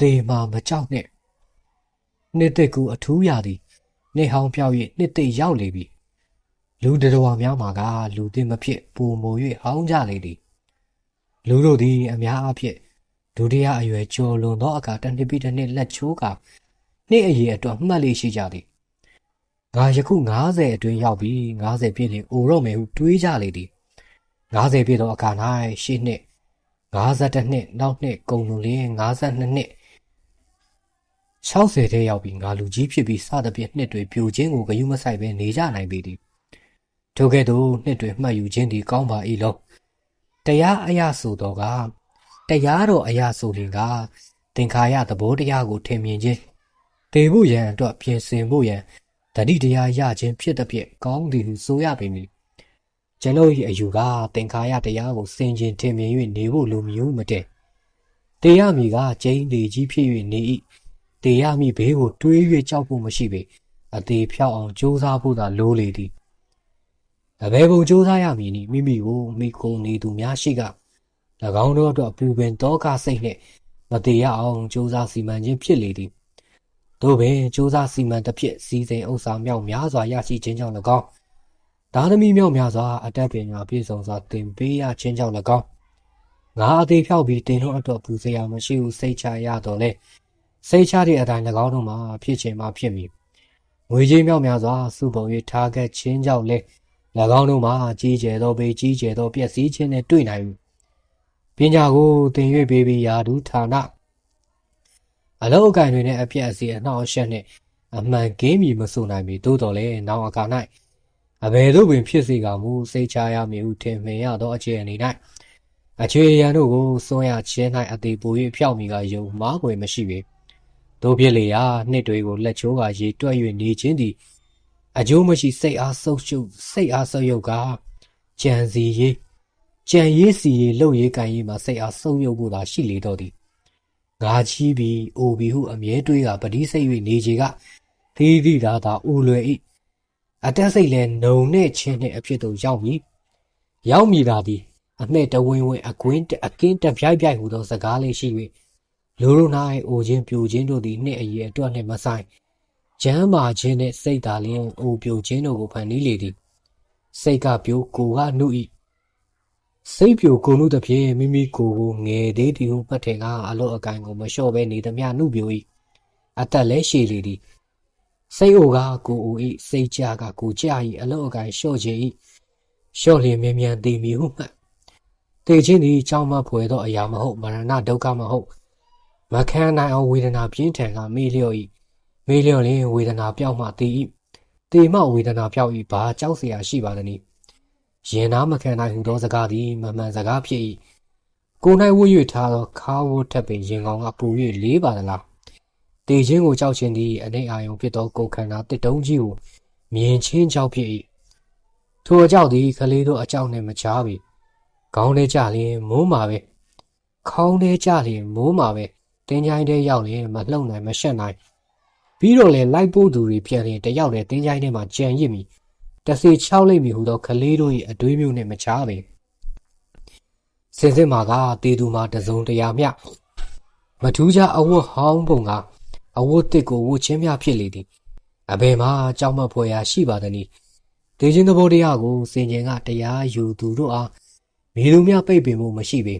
တေမာမကြောက်နဲ့နှစ်သက်ကူအထူးရသည်နှစ်ဟောင်းပြောက်၍နှစ်သိရောက်လေပြီလူတတော်များမှာကလူသိမဖြစ်ပူမို၍ဟောင်းကြလေသည်လူတို့သည်အများအဖြစ် ဒုတိယအရွယ်ကျော်လွန်သောအခါတစ်နှစ်ပြီးတစ်နှစ်လက်ချိုးကနှစ်အရေးအတွက်မှတ်လေးရှိကြသည်ငါယခု90အတွင်းရောက်ပြီး90ပြည့်လင်အိုတော့မယ်ဟုတွေးကြလေသည်90ပြည့်သောအခါ၌ရှေ့နှစ်52နှစ်နောက်နှစ်ကုန်လွန်လျင်52နှစ်60ထဲရောက်ပြီးငါလူကြီးဖြစ်ပြီးစသဖြင့်နှစ်တွေပြိုခြင်းကိုဂယုမဆိုင်ပဲနေကြနိုင်ပေသည်ထိုကဲ့သို့နှစ်တွေမှတ်ယူခြင်းသည်ကောင်းပါ၏လောတရားအရာဆိုတော့က တရားတော်အရာဆိုရင်ကသင်္ခါရသဘောတရားကိုထင်မြင်ခြင်းတေဖို့ရန်အတွက်ပြင်ဆင်ဖို့ရန်တတိတရားရခြင်းဖြစ်တဲ့ဖြင့်ကောင်းသည်ဟုဆိုရပေမည်ကျွန်ုပ်၏အယူကသင်္ခါရတရားကိုစင်ကျင်ထင်မြင်၍နေဖို့လိုမျိုးမတည့်တေရမည်ကကျင်းလေကြီးဖြစ်၍နေ၏တေရမည်ဘေးကိုတွေး၍ကြောက်ဖို့မရှိပေအသေးဖြောက်အောင်ကြိုးစားဖို့သာလိုလေသည်အဘယ်ပုံကြိုးစားရမည်နည်းမိမိကိုမိခုံနေသူများရှိက၎ င်းတို့အတွက်ပူပင်တောကစိတ်နှင့်မတေရအောင်ကြိုးစားစီမံခြင်းဖြစ်လေသည်တို့ပင်ကြိုးစားစီမံတစ်ဖြစ်စီစဉ်ဥစ္စာမြောက်များစွာရရှိခြင်းကြောင့်၎င်းသားသမီးမြောက်များစွာအတက်ပညာပြည့်စုံစွာသင်ပေးရခြင်းကြောင့်၎င်းငါအသေးဖြောက်ပြီးတင်တို့အတွက်ပူစရာမရှိဟုစိတ်ချရတော့လေစိတ်ချတဲ့အတိုင်း၎င်းတို့မှာဖြစ်ခြင်းမှဖြစ်မည်ငွေကြေးမြောက်များစွာစုပုံ၍ထားခဲ့ခြင်းကြောင့်လေ၎င်းတို့မှာကြီးကျယ်သောပေကြီးကျယ်သောပျက်စီးခြင်းနဲ့တွေ့နိုင် ပညာကိုသင်၍ပေးပြီးရာထူးဌာနအလောက်အကင်တွေနဲ့အပြက်အစီအနှောက်အယှက်နဲ့အမှန်ကင်းမီမဆိုနိုင်ပြီသို့တော်လည်းနောင်အခါ၌အဘယ်သို့ပင်ဖြစ်စေကမူစိတ်ချရမည်ဟုထင်မြင်ရသောအခြေအနေ၌အခြေရန်တို့ကိုစွန့်ရခြင်း၌အသေးပို၍ဖျောက်မိကယုံမားကွယ်မရှိပေတို့ဖြစ်လေရာနှစ်တွေကိုလက်ချိုးကရေတွက်၍နေခြင်းသည်အကျိုးမရှိစိတ်အားဆုပ်ရှုပ်စိတ်အားဆုပ်ယုပ်ကကြံစီရေး ကြံရေးစီရေးလှုပ်ရေးကန်ရေးမှာစိတ်အားဆုပ်ယုပ်ဖို့သာရှိလေတော့သည်ငါချီးပြီးအိုပြီးဟုအမြဲတွေးကပတိစိတ်၍နေချေကသီးသီးသာသာအိုလွယ်၏အတက်စိတ်လဲနှုံနဲ့ချင်းနဲ့အဖြစ်သို့ရောက်မည်ရောက်မည်သာသည်အနှဲ့တဝင်းဝင်းအကွင်းအကင်းတပြိုက်ပြိုက်ဟူသောစကားလေးရှိ၍လူတို့၌အိုခြင်းပြိုခြင်းတို့သည်နှစ်အရေးအတွက်နှင့်မဆိုင်ကျမ်းမာခြင်းနှင့်စိတ်သာလျင်အိုပြိုခြင်းတို့ကိုဖန်တီးလေသည်စိတ်ကပြိုကိုကနှုတ်၏ စိတ်ပြိုကုန်လို့တဖြင့်မိမိကိုယ်ကိုငယ်သေးသည်ဟုမှတ်ထင်ကအလော့အကိုင်ကိုမလျှော့ဘဲနေသမျှနှုတ်ပြို၏အသက်လဲရှည်လေသည်စိတ်အိုကကိုအို၏စိတ်ကြကကိုကြ၏အလော့အကိုင်လျှော့ခြင်း၏လျှော့လျင်မြန်မြန်တည်မည်ဟုမှတ်တည်ခြင်းသည်ကြောင်းမဖွယ်သောအရာမဟုတ်မရဏဒုက္ခမဟုတ်မခံနိုင်အောင်ဝေဒနာပြင်းထန်ကမေ့လျော့၏မေ့လျော့လျင်ဝေဒနာပြောက်မှတည်၏တည်မှဝေဒနာပြောက်၏ဘာကြောက်เสียရရှိပါသနည်း ရင်သားမခံနိုင်ဟုသောစကားသည်မမှန်စကားဖြစ်၏ကို၌ဝှ၍ထားသောခါဝတ်ထပ်ပင်ရင်ကောင်ကပူ၍လေးပါသလားတေခြင်းကိုကြောက်ခြင်းသည်အနေအာယုံဖြစ်သောကိုယ်ခန္ဓာတစ်တုံးကြီးကိုမြင်ချင်းကြောက်ဖြစ်၏ထိုအကြောက်သည်ကလေးတို့အကြောက်နှင့်မချားပေခေါင်းထဲကြလျင်မိုးမှာပဲခေါင်းထဲကြလျင်မိုးမှာပဲတင်းချိုင်းထဲရောက်ရင်မလှုပ်နိုင်မရှက်နိုင်ပြီးတော့လေလိုက်ပို့သူတွေပြန်ရင်တယောက်တည်းတင်းချိုင်းထဲမှာကြံရစ်မိ တစီချောက်လိုက်မိဟူသောကလေးတို့၏အတွေးမျိုးနှင့်မချားပေစင်စစ်မှာကတေသူမှာတစုံတရာမျှမထူးခြားအဝတ်ဟောင်းပုံကအဝတ်တစ်ကိုဝတ်ချင်းမျှဖြစ်လေသည်အဘယ်မှာကြောက်မဖွယ်ရာရှိပါသနည်းဒေချင်းသဘောတရားကိုစင်ကျင်ကတရားယူသူတို့အားမိသူများပိတ်ပင်မှုမရှိပေ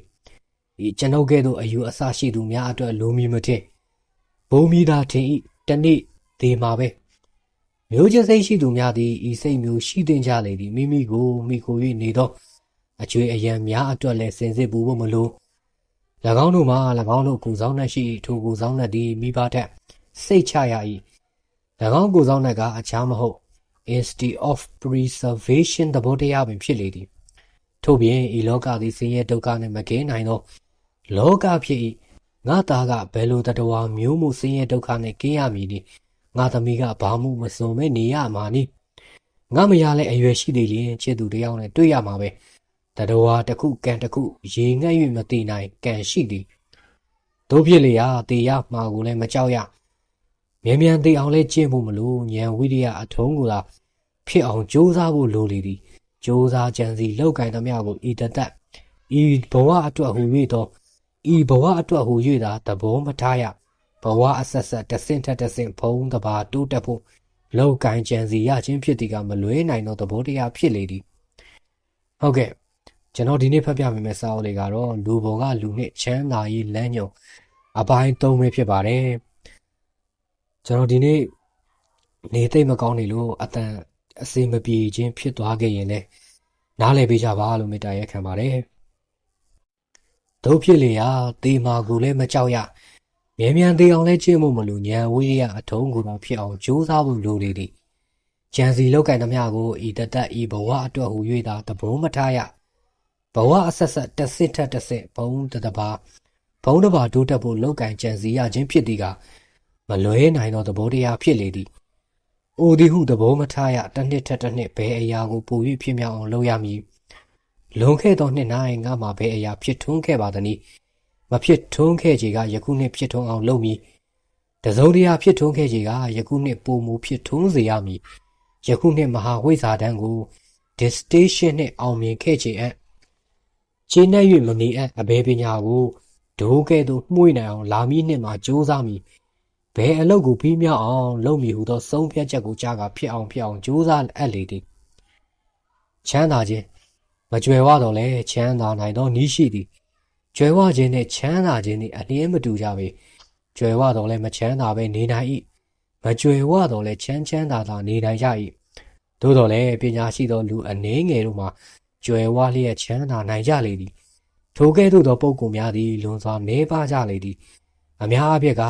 ဒီကျွန်ုပ်ကဲ့သို့အယူအဆရှိသူများအတွက်လိုမီမထင်ဘုံမီသာထင်ဤတနေ့ဒီမှာပဲ မျိုးချင်းစိတ်ရှိသူများသည်ဤစိတ်မျိုးရှိတင်ကြလေသည်မိမိကိုမိကို၍နေသောအကျွေးအယံများအတွက်လည်းစင်စစ်ပူဖို့မလို၎င်းတို့မှာ၎င်းတို့ကိုဆောင်နှက်ရှိထိုကိုဆောင်နှက်သည်မိဘထက်စိတ်ချရ၏၎င်းကိုဆောင်နှက်ကအခြားမဟုတ် instinct of preservation သဘောတရားပင်ဖြစ်လေသည်ထို့ပြင်ဤလောကသည်ဆင်းရဲဒုက္ခနှင့်မကင်းနိုင်သောလောကဖြစ်၏ငါသားကဘယ်လိုတတဝါမျိုးမှုဆင်းရဲဒုက္ခနဲ့ကင်းရမည်နည်း ငါသမီးကဘာမှုမစုံမဲနေရမှာနည်းငါမရလဲအရွယ်ရှိသေးရင်ချစ်သူတယောက်နဲ့တွေ့ရမှာပဲတတဝါတစ်ခုကံတစ်ခုရေငှက်၍မတည်နိုင်ကံရှိသည်တို့ဖြစ်လေရာတေရမှာကိုလည်းမကြောက်ရမြန်မြန်သေးအောင်လဲကျင့်ဖို့မလို့ဉာဏ်ဝိရိယအထုံးကိုသာဖြစ်အောင်ကြိုးစားဖို့လိုလေသည်ကြိုးစားကြံစီလောက်ကင်သမျှကိုဤတသက်ဤဘဝအတွက်ဟူ၍သောဤဘဝအတွက်ဟူ၍သာသဘောမထားရ ဘဝအဆက်ဆက်တဆင့်ထက်တဆင့်ဖုံးတပါတိုးတက်ဖို့လောက်ကင်ကြံစီရခြင်းဖြစ်သည်ကမလွဲနိုင်သောသဘောတရားဖြစ်လေသည်ဟုတ်ကဲ့ကျွန်တော်ဒီနေ့ဖတ်ပြပေးမယ့်စာအုပ်လေးကတော့လူပေါ်ကလူနှစ်ချမ်းသာရေးလမ်းညွန်အပိုင်း၃ပဲဖြစ်ပါတယ်ကျွန်တော်ဒီနေ့နေသိမ့်မကောင်းနေလို့အတန်အစေမပြေခြင်းဖြစ်သွားခဲ့ရင်လည်းနားလည်ပေးကြပါလို့မေတ္တာရက်ခံပါတယ်တို့ဖြစ်လေရာတေမာကိုလည်းမကြောက်ရ မြန်မြန်သေးအောင်လဲကျင့်ဖို့မလိုညံဝိရိယအထုံးကိုတော့ဖြစ်အောင်ကြိုးစားဖို့လိုလေသည်ကြံစီလောက်ကင်သမျှကိုဤတသက်ဤဘဝအတွက်ဟူ၍သာသဘောမထားရဘဝအဆက်ဆက်တစ်စစ်ထက်တစ်စစ်ဘုံတတပါဘုံတစ်ပါတိုးတက်ဖို့လောက်ကင်ကြံစီရခြင်းဖြစ်သည်ကမလွဲနိုင်သောသဘောတရားဖြစ်လေသည်။အိုသည်ဟုသဘောမထားရတစ်နှစ်ထက်တစ်နှစ်ဘယ်အရာကိုပို၍ဖြစ်မြောက်အောင်လုပ်ရမည်။လွန်ခဲ့သောနှစ်၌ငါမှဘယ်အရာဖြစ်ထွန်းခဲ့ပါသနည်း။ မဖြစ်ထွန်းခဲ့ခြေကယခုနှစ်ဖြစ်ထွန်းအောင်လုပ်မည်။တစုံတရာဖြစ်ထွန်းခဲ့ခြေကယခုနှစ်ပုံမူဖြစ်ထွန်းစေရမည်။ယခုနှစ်မဟာဝိဇ္ဇာတန်းကို distinction နှင့်အောင်မြင်ခဲ့ခြေအပ်ခြေနှက်၍မနေအပ်အဘယ်ပညာကိုဒိုးကဲ့သို့မှု့နိုင်အောင်လာမည်နှစ်မှာကြိုးစားမည်။ဘယ်အလုပ်ကိုပြီးမြောက်အောင်လုပ်မည်ဟုသောဆုံးဖြတ်ချက်ကိုကြားကဖြစ်အောင်ဖြစ်အောင်ကြိုးစားအပ်လေသည်ချမ်းသာခြင်းမကြွယ်ဝတော့လဲချမ်းသာနိုင်သောနည်းရှိသည် ကြွယ်ဝခြင်းနဲ့ချမ်းသာခြင်းသည်အလျင်းမတူကြပေကြွယ်ဝတော့လဲမချမ်းသာပဲနေနိုင်၏မကြွယ်ဝတော့လဲချမ်းချမ်းသာသာနေနိုင်ကြ၏သို့တော်လဲပညာရှိသောလူအနေငယ်တို့မှာကြွယ်ဝလျက်ချမ်းသာနိုင်ကြလေသည်ထိုကဲ့သို့သောပုဂ္ဂိုလ်များသည်လွန်စွာနေပါကြလေသည်အများအပြက်က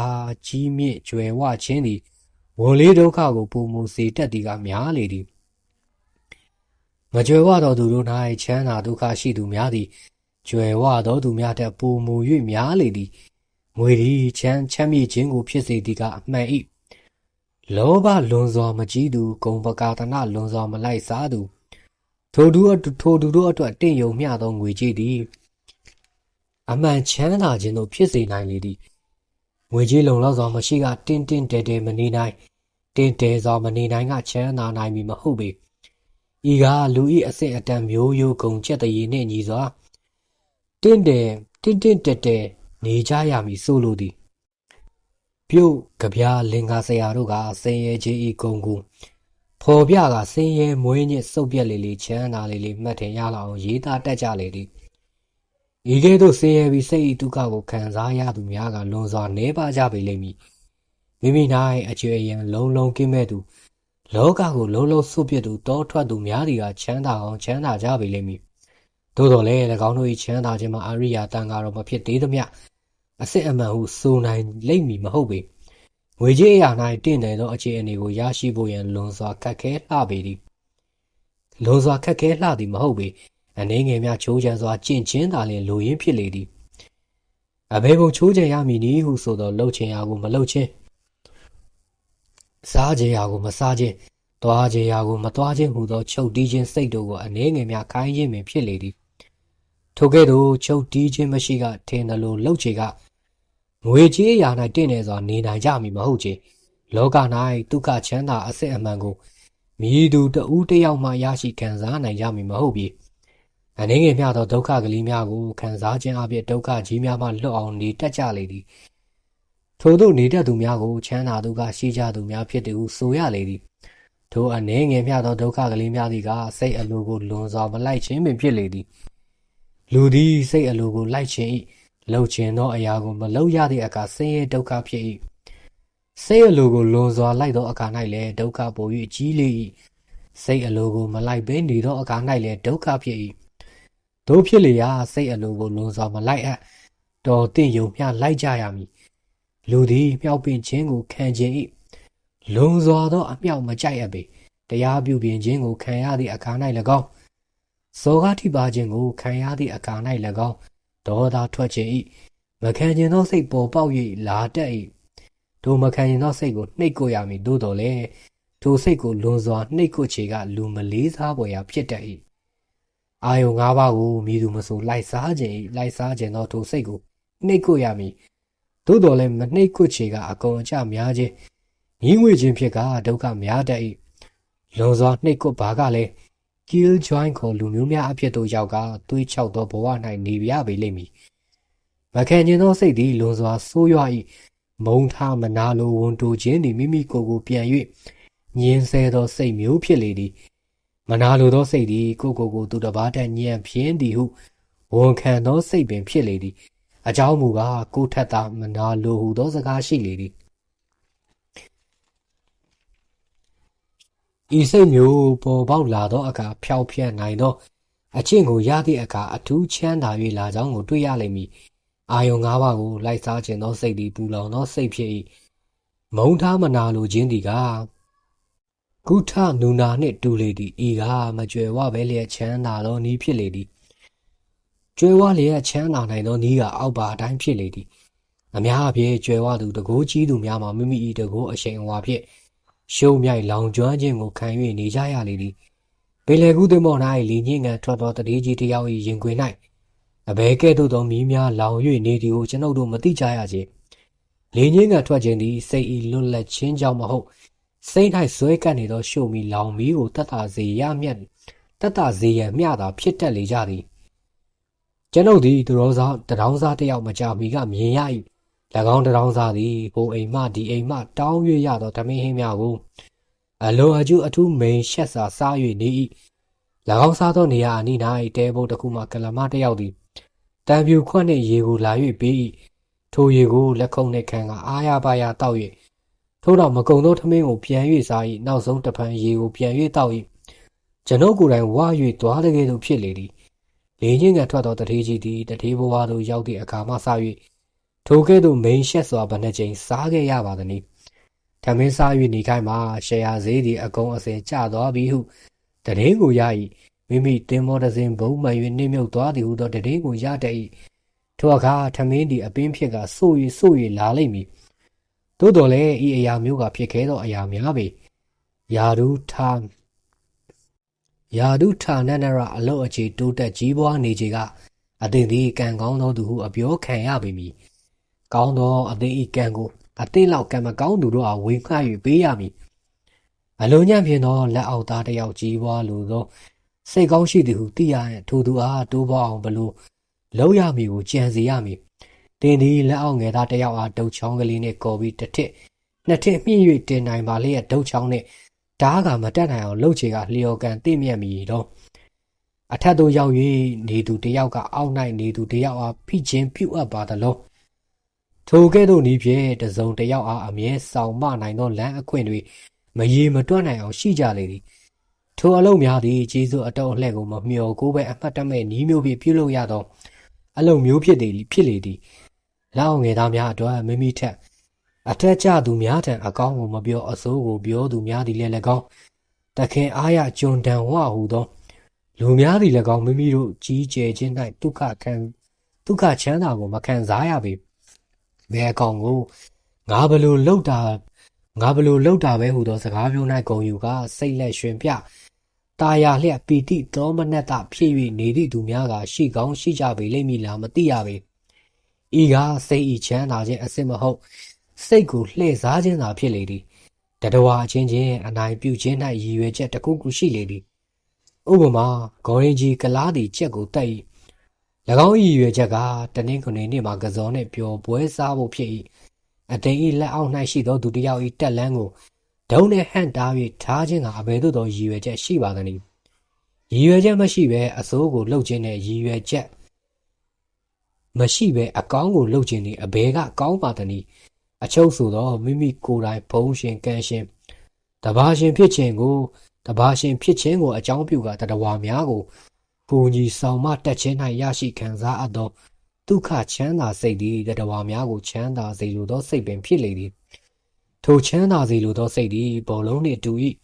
ကြီးမြင့်ကျွယ်ဝခြင်းသည်ဝန်လေးဒုက္ခကိုပုံမှုစေတတ်သည်ကများလေသည်မကြွယ်ဝသောသူတို့၌ချမ်းသာဒုက္ခရှိသူများသည် ကြွယ်ဝသောသူများထက်ပုံမူ၍များလေသည်ငွေသည်ချမ်းချမ်းမြေ့ခြင်းကိုဖြစ်စေသည်ကအမှန်၏လောဘလွန်စွာမကြီးသူဂုံပကာသနာလွန်စွာမလိုက်စားသူထိုသူထိုသူတို့အတွက်တင့်ယုံမျှသောငွေကြေးသည်အမှန်ချမ်းသာခြင်းတို့ဖြစ်စေနိုင်လေသည်ငွေကြေးလုံလောက်စွာမရှိကတင်းတင်းတဲတဲမနေနိုင်တင်းတဲစွာမနေနိုင်ကချမ်းသာနိုင်မည်မဟုတ်ပေဤကလူဤအစစ်အတန်မျိုးရိုးကုံချက်တရေနှင့်ညီစွာ တင်းတဲတင်းတင်းတဲတဲနေကြရမည်ဆိုလိုသည်ပြုတ်ကြပြားလင်္ကာဆရာတို့ကဆင်းရဲခြင်းဤကုံကိုဖော်ပြကဆင်းရဲမွေးညစ်စုပ်ပြက်လေးလေးချမ်းသာလေးလေးမှတ်ထင်ရလောက်အောင်ရေးသားတတ်ကြလေသည်ဤကဲ့သို့ဆင်းရဲပြီးစိတ်ဤဒုက္ခကိုခံစားရသူများကလွန်စွာနှဲပါကြပေလိမ့်မည်မိမိ၌အကျွေးရင်လုံးလုံးကင်းမဲ့သူလောကကိုလုံးလုံးဆုပ်ပြစ်သူတောထွက်သူများသည်ကချမ်းသာအောင်ချမ်းသာကြပေလိမ့်မည် သို့တော်လည်း၎င်းတို့၏ချမ်းသာခြင်းမှာအရိယာတန်ကတော့မဖြစ်သေးသမျှအစစ်အမှန်ဟုဆိုနိုင်လိမ့်မည်မဟုတ်ပေငွေကြေးအရာ၌တင့်တယ်သောအခြေအနေကိုရရှိဖို့ရန်လွန်စွာခက်ခဲလှပေသည်လွန်စွာခက်ခဲလှသည်မဟုတ်ပေအနေငယ်များချိုးချံစွာကြင့်ချင်းသာလျှင်လိုရင်းဖြစ်လေသည်အဘေဘုံချိုးချံရမည်နည်းဟုဆိုသောလှုပ်ချင်ရာကိုမလှုပ်ခြင်းစားကြရာကိုမစားခြင်းသွားကြရာကိုမသွားခြင်းဟူသောချုပ်တီးခြင်းစိတ်တို့ကိုအနေငယ်များခိုင်းခြင်းပင်ဖြစ်လေသည် ထိုကဲ့သို့ချုပ်တီးခြင်းမရှိကထင်သလိုလှုပ်ချေကငွေကြေးအရာ၌တင့်နေစွာနေနိုင်ကြမည်မဟုတ်ချေလောက၌ဒုက္ခချမ်းသာအစစ်အမှန်ကိုမိသူတဦးတယောက်မှရရှိခံစားနိုင်ကြမည်မဟုတ်ပြီ။အနေငယ်မျှသောဒုက္ခကလေးများကိုခံစားခြင်းအပြင်ဒုက္ခကြီးများမှလွတ်အောင်နေတတ်ကြလေသည်ထို့သောနေတတ်သူများကိုချမ်းသာသူကရှိကြသူများဖြစ်သည်ဟုဆိုရလေသည်ထိုအနေငယ်မျှသောဒုက္ခကလေးများသည်ကစိတ်အလိုကိုလွန်စွာမလိုက်ခြင်းပင်ဖြစ်လေသည် လူသည်စိတ်အလိုကိုလိုက်ခြင်း၏လှုပ်ခြင်းသောအရာကိုမလှုပ်ရသည့်အခါဆင်းရဲဒုက္ခဖြစ်၏စိတ်အလိုကိုလွန်စွာလိုက်သောအခါ၌လည်းဒုက္ခပို၍ကြီးလေ၏စိတ်အလိုကိုမလိုက်ဘဲနေသောအခါ၌လည်းဒုက္ခဖြစ်၏တို့ဖြစ်လေရာစိတ်အလိုကိုလွန်စွာမလိုက်အပ်တော်တင့်ယုံမျှလိုက်ကြရမည်လူသည်မြောက်ပင်ခြင်းကိုခံခြင်း၏လွန်စွာသောအမြောက်မကြိုက်အပ်ပေတရားပြုပြင်ခြင်းကိုခံရသည့်အခါ၌၎င်း စောကားထိပါခြင်းကိုခံရသည့်အခါ၌၎င်းဒေါသထွက်ခြင်း၏မခံခြင်းသောစိတ်ပေါ်ပေါက်၍လာတတ်၏တို့မခံခြင်းသောစိတ်ကိုနှိပ်ကိုရမည်သို့တော်လည်းထိုစိတ်ကိုလွန်စွာနှိပ်ကိုချေကလူမလေးစားပေါ်ရာဖြစ်တတ်၏အာယုံ၅ပါးကိုမြည်သူမဆိုလိုက်စားခြင်းလိုက်စားခြင်းသောထိုစိတ်ကိုနှိပ်ကိုရမည်သို့တော်လည်းမနှိပ်ကွချေကအကုန်အကျများခြင်းညီးငွေခြင်းဖြစ်ကဒုက္ခများတတ်၏လွန်စွာနှိပ်ကွဘာကလည်း kill join ခေါ်လူမျိုးများအဖြစ်သို့ရောက်ကသွေးချောက်သောဘဝ၌နေပြပေလိမ့်မည်မခံကျင်သောစိတ်သည်လွန်စွာဆိုးရွား၏မုံထားမနာလိုဝန်တိုခြင်းသည်မိမိကိုယ်ကိုပြန်၍ညင်းဆဲသောစိတ်မျိုးဖြစ်လေသည်မနာလိုသောစိတ်သည်ကိုကိုကိုသူတစ်ပါးတည်းညံ့ဖြင်းသည်ဟုဝန်ခံသောစိတ်ပင်ဖြစ်လေသည်အကြောင်းမူကားကိုထက်သာမနာလိုဟုသောစကားရှိလေသည် ဤစိတ်မျိုးပေါ်ပေါက်လာသောအခါဖျောက်ဖျက်နိုင်သောအချင်းကိုရသည့်အခါအထူးချမ်းသာ၍လာကြောင်းကိုတွေ့ရလိမ့်မည်အာယုံ၅ပါးကိုလိုက်စားခြင်းသောစိတ်သည်ပူလောင်သောစိတ်ဖြစ်၏မုံထားမနာလိုခြင်းသည်ကကုထနူနာနှင့်တူလေသည်ဤကမကြွယ်ဝပဲလျက်ချမ်းသာသောနီးဖြစ်လေသည်ကြွယ်ဝလျက်ချမ်းသာနိုင်သောနီးကအောက်ပါအတိုင်းဖြစ်လေသည်အများအပြားကြွယ်ဝသူတကိုးကြီးသူများမှာမိမိ၏တကိုးအရှိန်အဝါဖြင့် ရှုံမြိုက်လောင်ကျွမ်းခြင်းကိုခံ၍နေကြရလေသည်ပင်လယ်ကူးသွင်းမော်၌လီညင်ငံထွက်သောတတိကြီးတယောက်၏ရင်ခွင်၌အဘဲကဲ့သို့သောမီးများလောင်၍နေသည်ကိုကျွန်ုပ်တို့မသိကြရခြင်းလေညင်းငံထွက်ခြင်းသည်စိတ်ဤလွတ်လပ်ခြင်းကြောင့်မဟုတ်စိတ်၌ဇွဲကပ်နေသောရှုံမီလောင်မီးကိုတတ်တာစေရမြတ်တတ်တာစေရန်မျှတာဖြစ်တတ်လေကြသည်ကျွန်ုပ်သည်သူတော်စားတထောင်စားတယောက်မကြမီကမြင်ရ၏၎ င်းတထောင်စားသည်ဘိုးအိမ်မှဒီအိမ်မှတောင်း၍ရသောဓမင်းဟင်းများကိုအလိုအကျူအထူးမိန်ရှက်စာစား၍နေ၏၎င်းစားသောနေရာအနီး၌တဲဘုတ်တစ်ခုမှကလမတယောက်သည်တံပြူခွက်နှင့်ရေကိုလာ၍ပေး၏ထိုရေကိုလက်ခုပ်နှင့်ခံကအားရပါရတောက်၍ထို့တော့မကုံသောထမင်းကိုပြန်၍စား၏နောက်ဆုံးတဖန်ရေကိုပြန်၍တောက်၏ကျွန်ုပ်ကိုယ်တိုင်ဝါ၍သွားတဲ့ကဲ့သို့ဖြစ်လေသည်လေချင်းကထွက်သောတထေးကြီးသည်တထေးဘဝသို့ရောက်သည့်အခါမှစ၍ ထိုကဲ့သို့မိန်ရှက်စွာဗနှချိန်စားခဲ့ရပါသည်။ထမင်းစား၍နေခိုင်းမှာရှယ်ယာဈေးသည်အကုန်အစင်ကျသွားပြီဟုတည်င်းကိုရ၏မိမိတင်မောတစဉ်ဘုံမှန်၍နှိမ့်မြုပ်သွားသည်ဟုသောတည်င်းကိုရတတ်၏ထိုအခါထမင်းသည်အပင်းဖြစ်ကဆို့၍ဆို့၍လာလိမ့်မည်သို့တော်လည်းဤအရာမျိုးကဖြစ်ခဲ့သောအရာများပေယာဒုထာယာဒုထာနန္ဒရအလုတ်အခြေတိုးတက်ကြီးပွားနေခြင်းကအသင်သည်ကံကောင်းသောသူဟုအပြောခံရပေမည် ကောင်းသောအသင်ဤကံကိုအသင်လောက်ကံမကောင်းသူတို့အားဝေငှ၍ပေးရမည်အလုံးညံ့ဖြင့်သောလက်အောက်သားတစ်ယောက်ကြီးပွားလိုသောစိတ်ကောင်းရှိသည်ဟုသိရရင်ထိုသူအားတိုးပွားအောင်ဘလို့လောက်ရမည်ကိုကြံစီရမည်တင်သည်လက်အောက်ငယ်သားတစ်ယောက်အားဒုတ်ချောင်းကလေးနဲ့ကော်ပြီးတစ်ထစ်နှစ်ထစ်မြင့်၍တင်နိုင်ပါလျက်ဒုတ်ချောင်းနဲ့ဓားကမတက်နိုင်အောင်လှုပ်ချေကလျော်ကန်သိမြတ်မည်တော့အထက်သို့ရောက်၍နေသူတယောက်ကအောက်၌နေသူတယောက်အားဖိချင်းပြုတ်အပ်ပါသလော ထိုကဲ့သို့နည်းဖြင့်တစုံတယောက်အားအမြဲဆောင်မနိုင်သောလမ်းအခွင့်တွေမရေမတွက်နိုင်အောင်ရှိကြလေသည်ထိုအလုံးများသည်ကျေးဇူးအတော်အလှဲ့ကိုမမျှော်ကိုပဲအမှတ်တမဲ့နီးမျိုးဖြင့်ပြုလုပ်ရသောအလုံးမျိုးဖြစ်သည်ဖြစ်လေသည်လောက်ငယ်သားများအတွက်မိမိထက်အထက်ကျသူများထံအကောင်းကိုမပြောအဆိုးကိုပြောသူများသည်လည်း၎င်းတခင်အားရကြုံတန်ဝဟုသောလူများသည်၎င်းမိမိတို့ကြီးကျယ်ခြင်း၌ဒုက္ခခံဒုက္ခချမ်းသာကိုမခံစားရပေ ဘယ်အကောင်ကိုငါဘလို့လှုပ်တာငါဘလို့လှုပ်တာပဲဟူသောစကားပြော၌ဂုံယူကစိတ်လက်ရွှင်ပြတာယာလျက်ပီတိသောမနတဖြစ်၍နေသည့်သူများကရှိကောင်းရှိကြပေလိမ့်မည်လားမသိရပေဤကစိတ်ဤချမ်းသာခြင်းအစစ်မဟုတ်စိတ်ကိုလှည့်စားခြင်းသာဖြစ်လေသည်တတဝါချင်းချင်းအနိုင်ပြုခြင်း၌ရည်ရွယ်ချက်တစ်ခုခုရှိလေသည်ဥပမာဂေါ်ရင်ကြီးကလားသည်ချက်ကိုတက်၏၎ င်းရည်ရွယ်ချက်ကတနင်္ဂနွေနေ့မှာကစောနှင့်ပျော်ပွဲစားဖို့ဖြစ်၏အတိန်၏လက်အောက်၌ရှိသောသူတစ်ယောက်၏တက်လန်းကိုဒုံနဲ့ဟန့်တား၍ထားခြင်းကအဘယ်သို့သောရည်ရွယ်ချက်ရှိပါသနည်းရည်ရွယ်ချက်မရှိဘဲအစိုးကိုလှုပ်ခြင်းနဲ့ရည်ရွယ်ချက်မရှိဘဲအကောင်းကိုလှုပ်ခြင်းသည်အဘယ်ကကောင်းပါသနည်းအချုပ်ဆိုသောမိမိကိုယ်တိုင်ဘုံရှင်ကံရှင်တဘာရှင်ဖြစ်ခြင်းကိုတဘာရှင်ဖြစ်ခြင်းကိုအကြောင်းပြုကတတဝါများကို ပူညီဆောင်မတက်ခြင်း၌ရရှိခံစားအပ်သောဒုက္ခချမ်းသာစိတ်သည်တတဝါများကိုချမ်းသာစေလိုသောစိတ်ပင်ဖြစ်လေသည်ထိုချမ်းသာစေလိုသောစိတ်သည်ဘောလုံးနှင့်တူ၏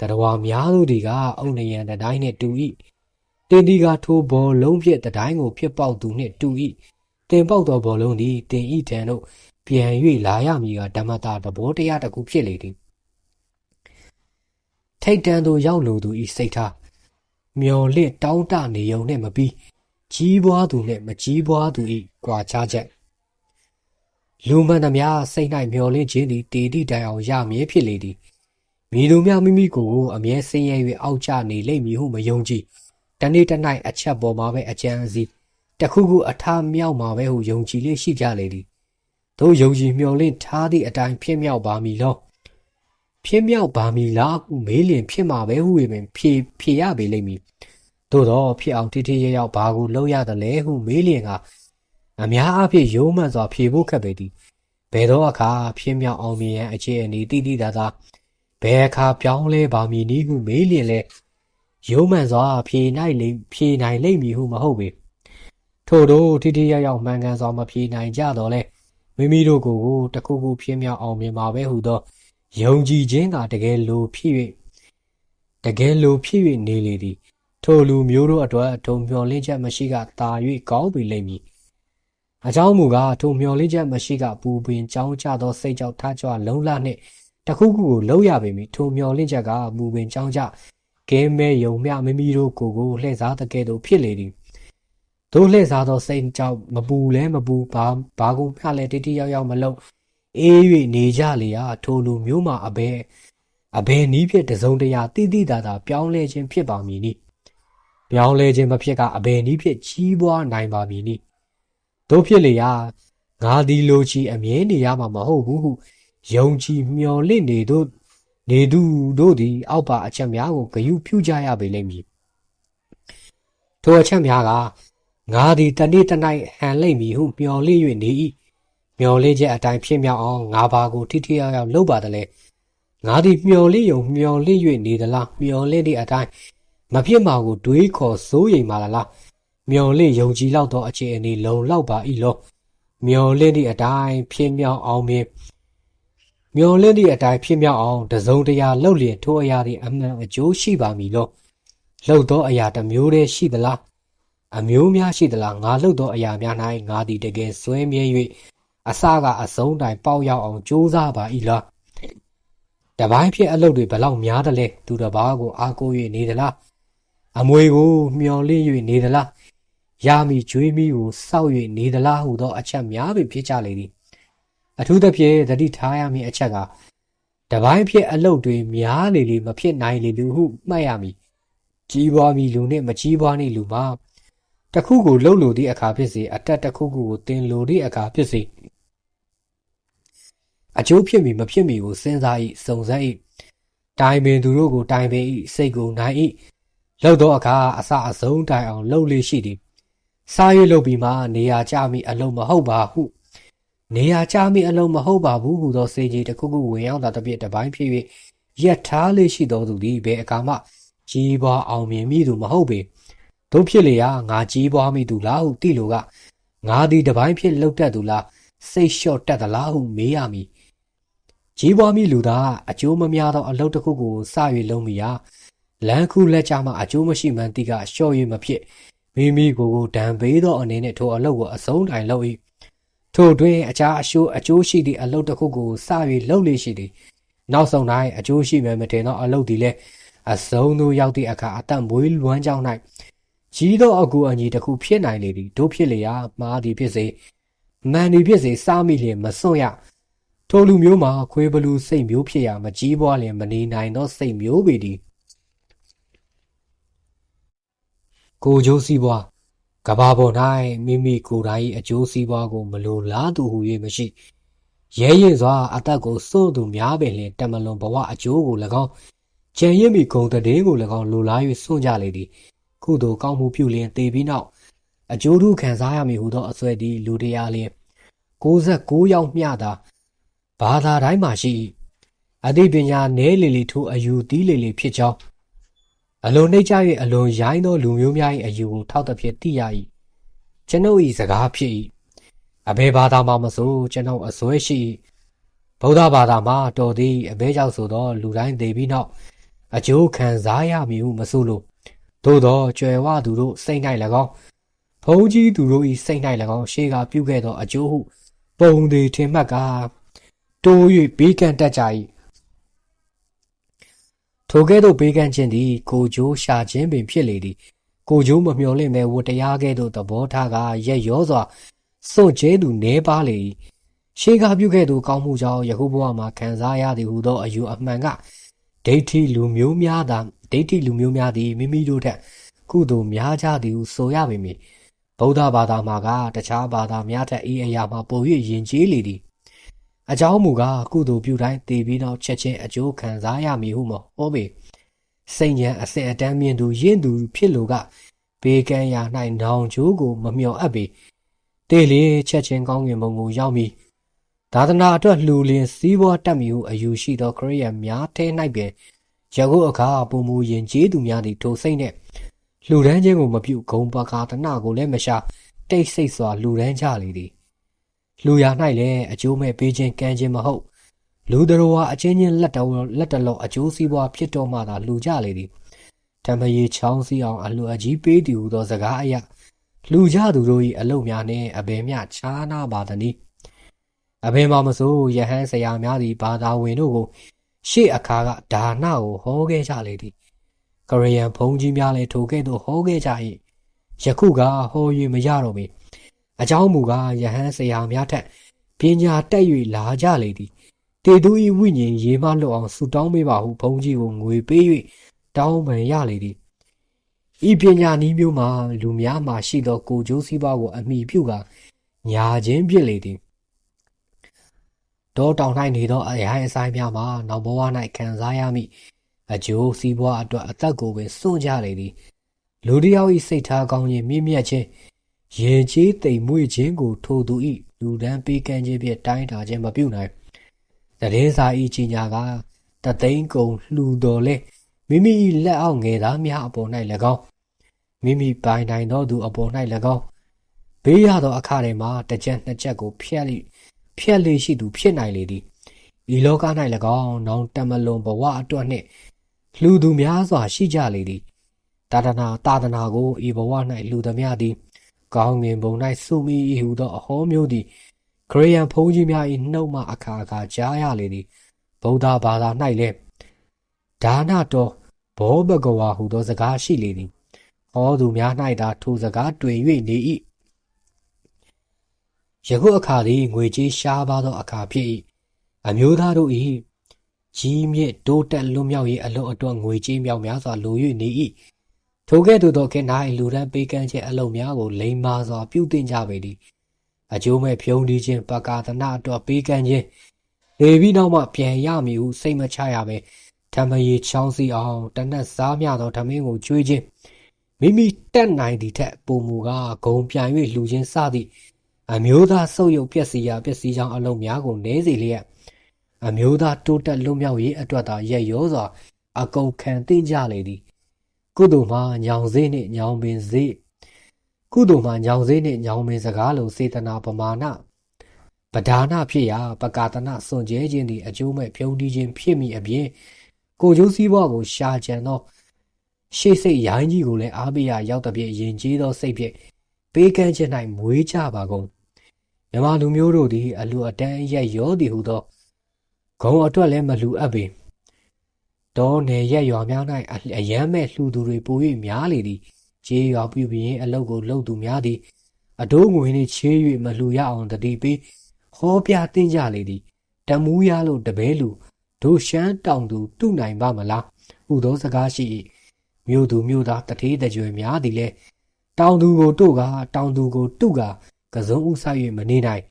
တတဝါများတို့ဒီကအုံနယံတတိုင်းနှင့်တူ၏တင်ဒီကထိုဘောလုံးဖြင့်တတိုင်းကိုဖြစ်ပေါက်သူနှင့်တူ၏တင်ပေါက်သောဘောလုံးသည်တင်ဤထံသို့ပြန်၍လာရမည်ကဓမ္မတာသဘောတရားတစ်ခုဖြစ်လေသည်ထိတ်တန်းသို့ရောက်လိုသူဤစိတ်ထား မျော်လင့်တောင်းတနေုံနဲ့မပြီးကြီးပွားသူနဲ့မကြီးပွားသူဤကွာခြားချက်လူမှန်သမျှစိတ်၌မျောလင့်ခြင်းသည်တေတိတိုင်အောင်ရမြဲဖြစ်လေသည်မိသူများမိမိကိုယ်ကိုအမြဲဆင်းရဲ၍အောက်ကျနေလိမ့်မည်ဟုမယုံကြည်တနေ့တစ်နိုင်အချက်ပေါ်မှာပဲအကြံစီတခုခုအထာမြောက်မှာပဲဟုယုံကြည်လေးရှိကြလေသည်တို့ယုံကြည်မျှော်လင့်ထားသည့်အတိုင်းဖြစ်မြောက်ပါမည်လော ဖြစ်မြောက်ပါမည်လားဟုမေးလျင်ဖြစ်မှာပဲဟုပင်ဖြေဖြေရပေလိမ့်မည်သို့တော့ဖြစ်အောင်တိတိရရောက်ဘာကိုလုပ်ရတယ်လဲဟုမေးလျင်ကအများအားဖြင့်ရိုးမှန်စွာဖြေဖို့ခက်ပေသည်ဘယ်တော့အခါဖြစ်မြောက်အောင်မြင်ရန်အခြေအနေတိတိသာသာဘယ်အခါပြောင်းလဲပါမည်နည်းဟုမေးလျင်လဲရိုးမှန်စွာဖြေနိုင်လိမ့်ဖြေနိုင်လိမ့်မည်ဟုမဟုတ်ပေထို့သောတိတိရရောက်မှန်ကန်စွာမဖြေနိုင်ကြတော့လဲမိမိတို့ကိုယ်ကိုတခုခုဖြစ်မြောက်အောင်မြင်ပါပဲဟုသော ယုံကြည်ခြင်းကတကယ်လိုဖြစ်၍တကယ်လိုဖြစ်၍နေလေသည်ထိုလူမျိုးတို့အတွက်ထုံမျောလင့်ချက်မရှိကတာ၍ကောင်းပြီလိမ့်မည်အကြောင်းမူကားထိုမျောလင့်ချက်မရှိကပူပင်ကြောင်းကြသောစိတ်ကြောင့်ထားကြွလုံလနှင့်တခုခုကိုလုံးရပေမည်ထိုမျောလင့်ချက်ကမူပင်ကြောင်းကြကဲမဲယုံမြမိမိတို့ကိုယ်ကိုလှည့်စားတဲ့ကဲ့သို့ဖြစ်လေသည်တို့လှည့်စားသောစိတ်ကြောင့်မပူလဲမပူဘာဘာကုန်မျှလဲတိတိယောက်ယောက်မလုံး အေး၍နေကြလေရာထိုလူမျိုးမှာအဘဲအဘဲနီးဖြစ်တစုံတရာတိတိတာတာပြောင်းလဲခြင်းဖြစ်ပါမည်နိပြောင်းလဲခြင်းမဖြစ်ကအဘယ်နည်းဖြင့်ကြီးပွားနိုင်ပါမည်နည်းတို့ဖြစ်လေရာငါဒီလိုချီအမြဲနေရမှာမဟုတ်ဘူးဟုယုံကြည်မျှော်လင့်နေတို့နေသူတို့သည် အောက်ပါအချက်များကိုဂယုပြုကြရပေလိမ့်မည်ထိုအချက်များကငါသည်တနေ့တနိုင်ဟန်လိမ့်မည်ဟုမျှော်လင့်၍နေ၏ မျော်လင့်ချက်အတိုင်းဖြစ်မြောက်အောင်ငါဘာကိုထိထိရောက်ရောက်လုပ်ပါသလဲငါသည်မျော်လင့်ယုံမျော်လင့်၍နေသလားမျော်လင့်သည့်အတိုင်းမဖြစ်မှာကိုတွေးခေါ်စိုးရိမ်ပါလားမျော်လင့်ယုံကြည်လောက်သောအခြေအနေလုံလောက်ပါ၏လောမျော်လင့်သည့်အတိုင်းဖြစ်မြောက်အောင်မြင်မျော်လင့်သည့်အတိုင်းဖြစ်မြောက်အောင်တစုံတရာလှုပ်လျင်ထိုအရာသည်အမှန်အကျိုးရှိပါမည်လောလှုပ်သောအရာတစ်မျိုးတည်းရှိသလားအမျိုးများရှိသလားငါလှုပ်သောအရာများ၌ငါသည်တကယ်စွဲမြဲ၍ အစကအဆုံးတိုင်ပေါက်ရောက်အောင်ကြိုးစားပါ၏လားတပိုင်းဖြစ်အလုပ်တွေဘလောက်များတယ်လဲသူတစ်ပါးကိုအားကိုး၍နေသလားအမွေကိုမျော်လင့်၍နေသလားရမီကြွေးမီကိုစောက်၍နေသလားဟုသောအချက်များပင်ဖြစ်ကြလေသည်အထူးသဖြင့်တတိထားရမည့်အချက်ကတပိုင်းဖြစ်အလုတ်တွေများလေလေမဖြစ်နိုင်လေလူဟုမှတ်ရမည်ကြီးပွားမီလူနှင့်မကြီးပွားနေလူမှာတခုကိုလှုပ်လို့သည့်အခါဖြစ်စေအတက်တစ်ခုခုကိုတင်လို့သည့်အခါဖြစ်စေ အကျိုးဖြစ်မီမဖြစ်မီကိုစဉ်းစား၏စုံစမ်း၏တိုင်ပင်သူတို့ကိုတိုင်ပင်၏စိတ်ကိုနိုင်၏လှုပ်သောအခါအစအဆုံးတိုင်အောင်လှုပ်လေးရှိသည်စားရွေးလုပ်ပြီးမှနေရာကျမိအလုံးမဟုတ်ပါဟုနေရာကျမိအလုံးမဟုတ်ပါဘူးဟုသောစေကြီးတစ်ခုခုဝင်ရောက်လာတဲ့ပြစ်တစ်ပိုင်းဖြစ်၍ရက်ထားလေးရှိသောသူသည်ဘယ်အခါမှကြီးပွားအောင်မြင်မိသူမဟုတ်ပေတို့ဖြစ်လေရာငါကြီးပွားမိသူလားဟုတိလိုကငါသည်တပိုင်းဖြစ်လှုပ်တတ်သူလားစိတ်လျှော့တတ်သလားဟုမေးရမည် ကြီးပွားမိလူသားအကျိုးမများသောအလုပ်တစ်ခုကိုစ၍လုံးမိရာလမ်းခုလက်ကြမှအကျိုးမရှိမှန်းသိကလျှော့ရမဖြစ်မိမိကိုယ်ကိုဒဏ်ပေးသောအနေနဲ့ထိုအလုပ်ကိုအဆုံးတိုင်လုပ်၏ထို့တွင်အခြားအကျိုးအကျိုးရှိသည့်အလုပ်တစ်ခုကိုစ၍လုပ်လေရှိသည်နောက်ဆုံးတိုင်းအကျိုးရှိမယ်မထင်သောအလုပ်သည်လည်းအဆုံးသို့ရောက်သည့်အခါအသက်မွေးလွမ်းကြောင်း၌ကြီးသောအကူအညီတစ်ခုဖြစ်နိုင်လေသည်တို့ဖြစ်လေရာမှားသည်ဖြစ်စေမှန်သည်ဖြစ်စေစားမိလျင်မစွန့်ရ ထိုလူမျိုးမှာခွေးဘလူးစိတ်မျိုးဖြစ်ရာမကြီးပွားလျင်မနေနိုင်သောစိတ်မျိုးပေသည်ကိုကျိုးစည်းပွားကဘာပေါ်၌မိမိကိုယ်တိုင်အကျိုးစည်းပွားကိုမလိုလားသူဟု၍မရှိရဲရင်စွာအသက်ကိုစွန့်သူများပင်လျှင်တမလွန်ဘဝအကျိုးကို၎င်းကြံရစ်မိဂုံတည်ကို၎င်းလိုလား၍စွန့်ကြလေသည်ကုသိုလ်ကောင်းမှုပြုလျင်တေပြီးနောက်အကျိုးထုခံစားရမည်ဟုသောအစွဲသည်လူတရားလျင်69ယောက်မျှသာ ဘာသာတိုင်းမှာရှိအသိပညာနည်းလေလေထိုအယူသီးလေလေဖြစ်ကြောင်းအလွန်နှိမ့်ချ၍အလွန်ရိုင်းသောလူမျိုးများ၏အယူကိုထောက်သဖြင့်သိရ၏ကျွန်ုပ်၏စကားဖြစ်၏အဘယ်ဘာသာမှမဆိုကျွန်ုပ်အစွဲရှိ၏ဗုဒ္ဓဘာသာမှာတော်သည်အဘဲကြောင့်ဆိုသောလူတိုင်းသိပြီးနောက်အကျိုးခံစားရမည်ဟုမဆိုလိုသို့သောကြွယ်ဝသူတို့စိတ်၌၎င်းဘုံကြီးသူတို့၏စိတ်၌၎င်းရှေးကပြုခဲ့သောအကျိုးဟုပုံသေးထင်မှတ်ကား တိုး၍ဘေးကန့်တက်ကြ၏ထိုကဲ့သို့ဘေးကန့်ခြင်းသည် ကိုကျိုးရှာခြင်းပင်ဖြစ်လေသည်ကိုကျိုးမမျှော်လင့်မဲ့ဝတရားကဲ့သို့သဘောထားကရက်ရောစွာစွန့်ကျဲသူနေပါလေရှေးကပြုခဲ့သူကောင်းမှုကြောင့်ယခုဘဝမှာခံစားရသည်ဟူသောအယူအမှန်ကဒိဋ္ဌိလူမျိုးများသာဒိဋ္ဌိလူမျိုးများသည်မိမိတို့ထက်ကုသိုလ်များကြသည်ဟုဆိုရပေမည်ဗုဒ္ဓဘာသာမှာကတခြားဘာသာများထက်ဤအရာမှာပို၍ယဉ်ကျေးလေသည် အကြောင်းမူကားကုသိုလ်ပြုတိုင်းတည်ပြီးတော့ချက်ချင်းအကျိုးခံစားရမည်ဟုမဟောပေစိတ်ဉဏ်အစဉ်အတန်းမြင့်သူရင့်သူဖြစ်လိုကဘေကံရာ၌နောင်ကျိုးကိုမမျှော်အပ်ပေတေလေချက်ချင်းကောင်းကင်ဘုံကိုရောက်ပြီးသာသနာအတွက်လှူလင်းစည်းဝါးတတ်မည်ဟုအယူရှိသောခရိယန်များထဲ၌ပင်ယခုအခါပုံမူရင်ကျေးသူများသည်ထိုစိတ်နှင့်လှူဒန်းခြင်းကိုမပြုဂုံပကာတနာကိုလည်းမရှာတိတ်ဆိတ်စွာလှူဒန်းကြလေသည် လှူရာ၌လည်းအကျိုးမဲ့ပေးခြင်းကမ်းခြင်းမဟုတ်လူတော်ဝါအချင်းချင်းလက်တော်လက်တလောအကျိုးစီးပွားဖြစ်တော်မှသာလှူကြလေသည်တမယေချောင်းစီအောင်အလှအကြီးပေးသည်ဟူသောစကားအရလှူကြသူတို့၏အလုတ်များနှင့်အဘယ်မျှခြားနာပါသနည်းအဘယ်မှမဆိုယဟန်ဆရာများသည်ဘာသာဝင်တို့ကို ရှေ့အခါကဒါနကိုဟောခဲ့ကြလေသည်ကရိယန်ဘုံကြီးများလည်းထိုကဲ့သို့ဟောခဲ့ကြ၏ယခုကဟော၍မရတော့ပေ အကြောင်းမူကားယဟန်ဆရာများထက်ပညာတက်၍လာကြလေသည်တေသူ၏ဝိညာဉ်ရေမလွတ်အောင်ဆူတောင်းပေးပါဟုဘုန်းကြီးကိုငွေပေး၍တောင်းပန်ရလေသည်ဤပညာနည်းမျိုးမှာလူများမှာရှိသောကိုကျိုးစည်းပွားကိုအမိပြုကညာခြင်းဖြစ်လေသည်တောတောင်၌နေသောအရာအဆိုင်များမှာနောက်ဘဝ၌ခံစားရမည့်အကျိုးစီးပွားအတွက်အသက်ကိုပင်စွန့်ကြလေသည်လူတစ်ယောက်၏စိတ်ထားကောင်းခြင်းမြင့်မြတ်ခြင်း ရင်ချေးတိမ်မွေ့ခြင်းကို ထိုသူ၏လူဒန်းပေးကမ်းခြင်းဖြင့်တိုင်းတာခြင်းမပြုနိုင်တရင်စာဤကြီးညာကတသိန်းကုံလှူတော်လဲမိမိ၏လက်အောက်ငယ်သားများအပေါ်၌၎င်းမိမိပိုင်နိုင်သောသူအပေါ်၌၎င်းဘေးရသောအခါထဲမှာတစ်ချက်နှစ်ချက်ကိုဖျက်လိဖျက်လေရှိသူဖြစ်နိုင်လေသည်ဤလောက၌၎င်းနောင်တမလွန်ဘဝအတွက်နှင့်လူသူများစွာရှိကြလေသည်တာဒနာတာဒနာကိုဤဘဝ၌လူသည်များသည် ကောင်းငင်ဘုံ၌စုမိ၏ဟုသောအဟောမျိုးသည်ခရိယန်ဘုန်းကြီးများ၏နှုတ်မှအခါအခါကြားရလေသည်ဗုဒ္ဓဘာသာ၌လည်းဒါနတော်ဘောဘဂဝါဟုသောစကားရှိလေသည်ဟောသူများ၌သာထိုစကားတွေ့၍နေ၏ယခုအခါသည်ငွေကြေးရှားပါသောအခါဖြစ်၏အမျိုးသားတို့၏ကြီးမြင့်တိုးတက်လွတ်မြောက်ရေးအလို့အတွက်ငွေကြေးမြောက်များစွာလို၍နေ၏ ထိုကဲ့သို့သောခေတ်၌လူဒန်းပေးကမ်းခြင်းအလုပ်များကိုလိမ္မာစွာပြုတင်ကြပေသည်အကျိုးမဲ့ဖြုံးတီးခြင်းပကာသနာအတွက်ပေးကမ်းခြင်းလေပြီးနောက်မှပြန်ရမည်ဟုစိတ်မချရပဲဓမ္မရီချောင်းစီအောင်တနက်စားမြသောဓမင်းကိုကျွေးခြင်းမိမိတက်နိုင်သည့်ထက်ပုံမူကားဂုံပြန်၍လှူခြင်းစသည့်အမျိုးသားဆုပ်ယုပ်ပျက်စီးရာပျက်စီးကြောင်းအလုံးများကိုနေစေလျက်အမျိုးသားတိုးတက်လွတ်မြောက်ရေးအတွက်သာရက်ရောစွာအကုန်ခံသိကြလေသည် ကုသိုလ်မှာညောင်စေးနှင့်ညောင်ပင်စေးကုသိုလ်မှာညောင်စေးနှင့်ညောင်ပင်စကားလိုစေတနာပမာဏပဒါနဖြစ်ရာပကာတနာစွန့်ကြဲခြင်းသည်အကျိုးမဲ့ဖြုံးတီးခြင်းဖြစ်မိအပြင်ကိုကျိုးစည်းဘဝကိုရှာကြံသောရှေ့စိတ်ရိုင်းကြီးကိုလည်းအားပေးရရောက်တဲ့ပြည့်ရင်ကြီးသောစိတ်ဖြင့်ပေးကမ်းခြင်း၌မွေးကြပါကုန်မြမလူမျိုးတို့သည်အလူအတန်းရက်ရောသည်ဟုသောဂုံအတွက်လည်းမလူအပ်ပေ တောနယ်ရက်ရွာများ၌အယမ်းမဲ့လှူသူတွေပို၍များလေသည်ခြေရွာပြုပြီးအလုတ်ကိုလှုပ်သူများသည်အတိုးငွေနှင့်ချေး၍မလှူရအောင်တတိပေးဟောပြတင်ကြလေသည်တမူးရလို့တပဲလူတို့ရှမ်းတောင်သူတုနိုင်ပါမလားဟူသောစကားရှိ၏မြို့သူမြို့သားတထေးတကြွယ်များသည်လည်းတောင်သူကိုတို့ကတောင်သူကိုတုကကစုံဥဆိုင်၍မနေနိုင်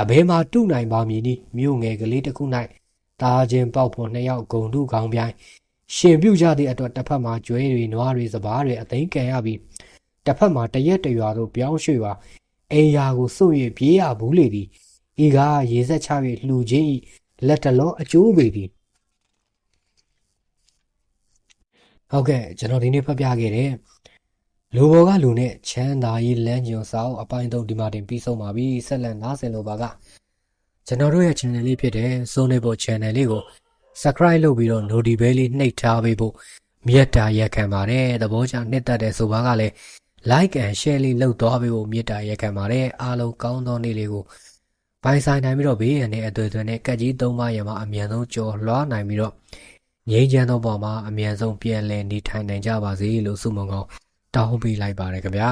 အဘဲမှာတုနိုင်ပါမည်နီမြို့ငယ်ကလေးတစ်ခု၌ တာချင်းပေါက်ဖို့နှစ်ယောက်ဂုံတုကောင်းပြိုင်ရှင်ပြုကြသည့်အတွက်တစ်ဖက်မှာကျွဲတွေနွားတွေစပားတွေအသိမ်းကန်ရပြီးတစ်ဖက်မှာတရက်တရွာတို့ပြောင်းရွှေ့ပါအိမ်ယာကိုစွန့်၍ပြေးရဘူးလေသည်ဤကားရေဆက်ချ၍လှူခြင်း၏လက်တလောအကျိုးပေသည်ဟုတ်ကဲ့ကျွန်တော်ဒီနေ့ဖတ်ပြခဲ့တဲ့လူဘော်ကလူနဲ့ချမ်းသာရေးလမ်းညွန်စာအုပ်အပိုင်းသုံးဒီမှာတင်ပြီးဆုံးပါပြီဆက်လက်နားဆင်လို့ပါက ကျွန်တော်တို့ရဲ့ channel လေးဖြစ်တဲ့ Zonable channel လေးကို subscribe လုပ်ပြီးတော့ notification လေးနှိပ်ထားပေးဖို့မြတ်တာရက်ခံပါတယ်သဘောကျနှစ်သက်တဲ့ဆိုပါကလည်း like and share လေးလုပ်သွားပေးဖို့မြတ်တာရက်ခံပါတယ်အားလုံးကောင်းသောနေ့လေးကိုပိုင်ဆိုင်နိုင်ပြီးတော့ဘေးရန်နဲ့အသွေးသွင်းနဲ့ကက်ကြီး၃ပါးရမှာအမြန်ဆုံးကြော်လွှားနိုင်ပြီးတော့ငြိမ်းချမ်းသောပေါ်မှာအမြန်ဆုံးပြန်လည်နေထိုင်နိုင်ကြပါစေလို့ဆုမွန်ကောင်းတောင်းပေးလိုက်ပါတယ်ခင်ဗျာ